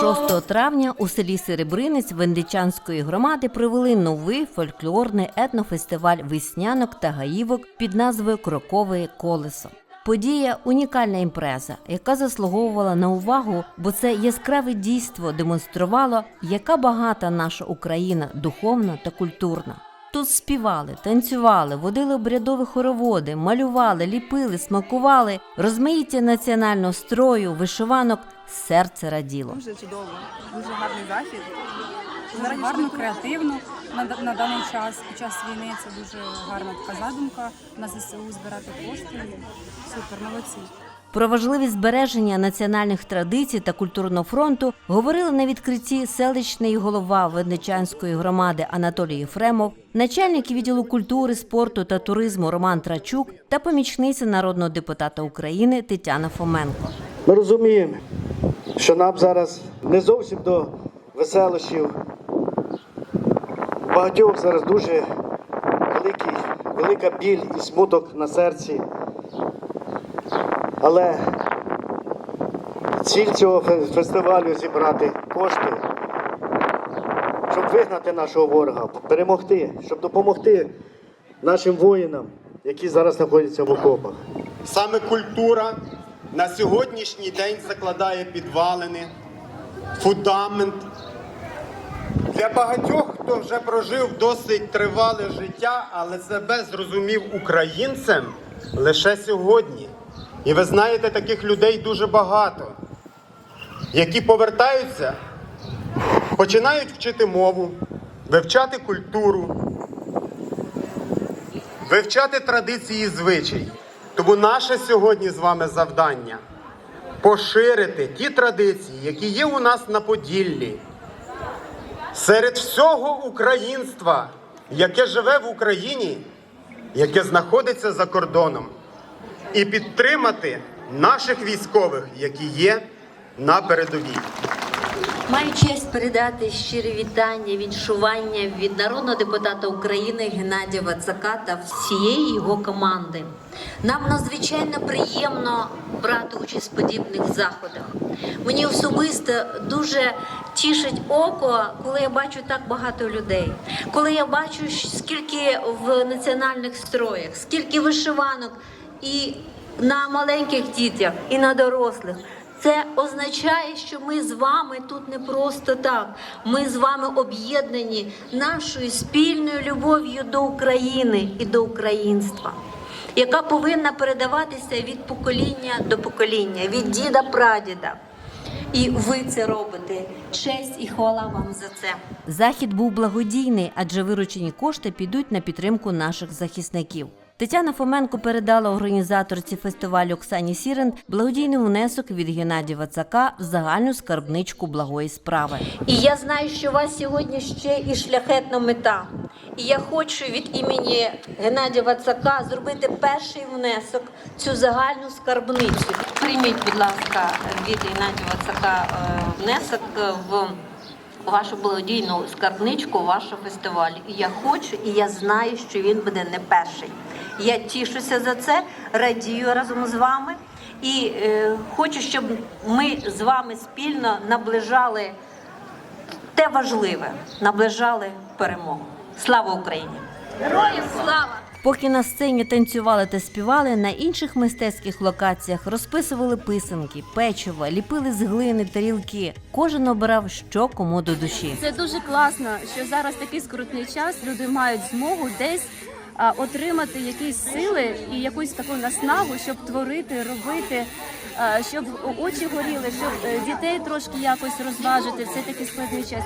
6 травня у селі Серебринець Вендичанської громади провели новий фольклорний етнофестиваль веснянок та гаївок під назвою Крокове колесо. Подія унікальна імпреза, яка заслуговувала на увагу, бо це яскраве дійство демонструвало, яка багата наша Україна духовно та культурно. Тут співали, танцювали, водили обрядові хороводи, малювали, ліпили, смакували, розмаїття національного строю, вишиванок, серце раділо. Дуже чудово, дуже гарний захід. Гарно, креативно на, на даний час. Під час війни це дуже гарна така задумка на ЗСУ збирати кошти. Супер, молодці. Про важливість збереження національних традицій та культурного фронту говорили на відкритті селищний голова Венечанської громади Анатолій Єфремов, начальник відділу культури, спорту та туризму Роман Трачук та помічниця народного депутата України Тетяна Фоменко. Ми розуміємо, що нам зараз не зовсім до веселощів. Багатьох зараз дуже великий, велика біль і смуток на серці. Але ціль цього фестивалю зібрати кошти, щоб вигнати нашого ворога, перемогти, щоб допомогти нашим воїнам, які зараз знаходяться в окопах. Саме культура на сьогоднішній день закладає підвалини, фундамент. Для багатьох, хто вже прожив досить тривале життя, але себе зрозумів українцем лише сьогодні. І ви знаєте, таких людей дуже багато, які повертаються, починають вчити мову, вивчати культуру, вивчати традиції і звичаї. Тому наше сьогодні з вами завдання поширити ті традиції, які є у нас на Поділлі, серед всього українства, яке живе в Україні, яке знаходиться за кордоном, і підтримати наших військових, які є на передовій. Маю честь передати щирі вітання, відшування від народного депутата України Геннадія Вацака та всієї його команди. Нам надзвичайно приємно брати участь в подібних заходах. Мені особисто дуже тішить око, коли я бачу так багато людей, коли я бачу, скільки в національних строях, скільки вишиванок і на маленьких дітях, і на дорослих. Це означає, що ми з вами тут не просто так. Ми з вами об'єднані нашою спільною любов'ю до України і до українства, яка повинна передаватися від покоління до покоління, від діда прадіда. І ви це робите. Честь і хвала вам за це. Захід був благодійний, адже виручені кошти підуть на підтримку наших захисників. Тетяна Фоменко передала організаторці фестивалю Оксані Сірен благодійний внесок від Геннадія Вацака в загальну скарбничку благої справи. І я знаю, що у вас сьогодні ще і шляхетна мета. І я хочу від імені Геннадія Вацака зробити перший внесок в цю загальну скарбницю. Прийміть, будь ласка, від Геннадія Вацака е, внесок в вашу благодійну скарбничку вашого фестивалю. І я хочу, і я знаю, що він буде не перший. Я тішуся за це, радію разом з вами. І е, хочу, щоб ми з вами спільно наближали те важливе, наближали перемогу. Слава Україні! Героям слава! Поки на сцені танцювали та співали, на інших мистецьких локаціях розписували писанки, печиво, ліпили з глини тарілки. Кожен обирав, що кому до душі. Це дуже класно, що зараз такий скрутний час люди мають змогу десь отримати якісь сили і якусь таку наснагу, щоб творити, робити, щоб очі горіли, щоб е, дітей трошки якось розважити в цей такий складний час.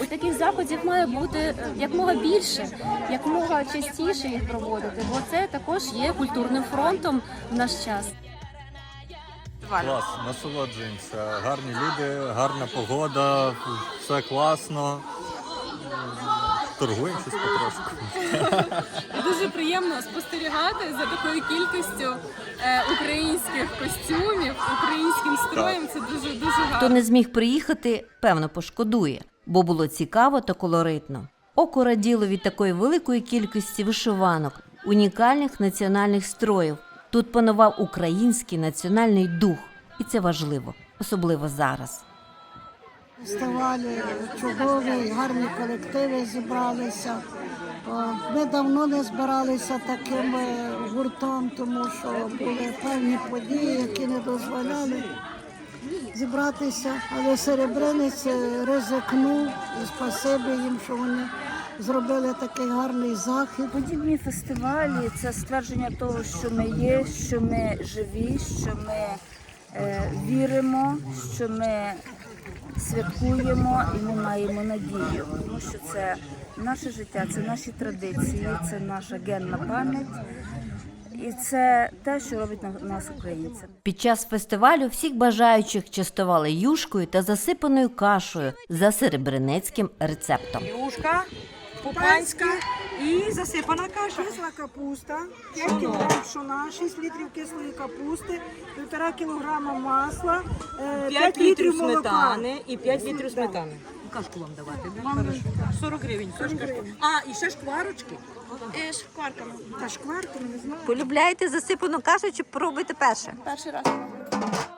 У таких заходів має бути е, якмога більше, якмога частіше їх проводити, бо це також є культурним фронтом в наш час. Клас, насолоджуємося. Гарні люди, гарна погода, все класно. Торгуємо щось потрошку. Дуже приємно спостерігати за такою кількістю е, українських костюмів, українським строєм. Це дуже дуже Хто не зміг приїхати, певно, пошкодує, бо було цікаво та колоритно. Око раділо від такої великої кількості вишиванок, унікальних національних строїв. Тут панував український національний дух, і це важливо, особливо зараз. Фестивалі чудові, гарні колективи зібралися. Ми давно не збиралися таким е, гуртом, тому що були певні події, які не дозволяли зібратися. Але Серебринець е, ризикнув і спасибі їм, що вони зробили такий гарний захід. Подібні фестивалі це ствердження того, що ми є, що ми живі, що ми е, віримо, що ми святкуємо і ми маємо надію, тому що це наше життя, це наші традиції, це наша генна пам'ять. І це те, що робить на- нас українцями. Під час фестивалю всіх бажаючих частували юшкою та засипаною кашею за серебренецьким рецептом. Юшка, пупанська і засипана каша. Кисла капуста, 5 кг пшона, 6 літрів кислої капусти, 1,5 кг масла, 5 літрів сметани і 5 літрів сметани. Кашку вам давати, да? Хорошо. 40 гривень. 40 гривень. А, і ще шкварочки. Та шкварками, не знаю. Полюбляєте засипану кашу чи пробуйте перше? Перший раз.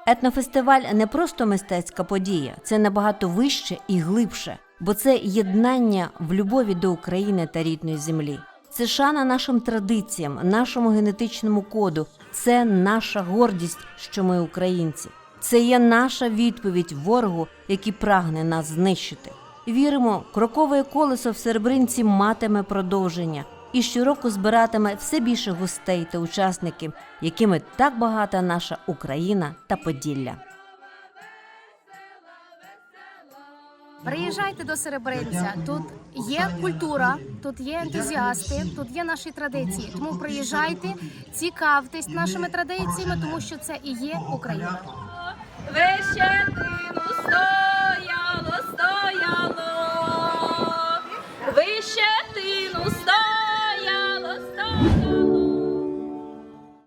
Етнофестиваль не просто мистецька подія, це набагато вище і глибше, бо це єднання в любові до України та рідної землі. Це шана нашим традиціям, нашому генетичному коду. Це наша гордість, що ми українці. Це є наша відповідь ворогу, який прагне нас знищити. Віримо, крокове колесо в серебринці матиме продовження і щороку збиратиме все більше гостей та учасників, якими так багата наша Україна та Поділля. Приїжджайте до Серебринця. Тут є культура, тут є ентузіасти, тут є наші традиції. Тому приїжджайте, цікавтесь нашими традиціями, тому що це і є Україна. Вещетину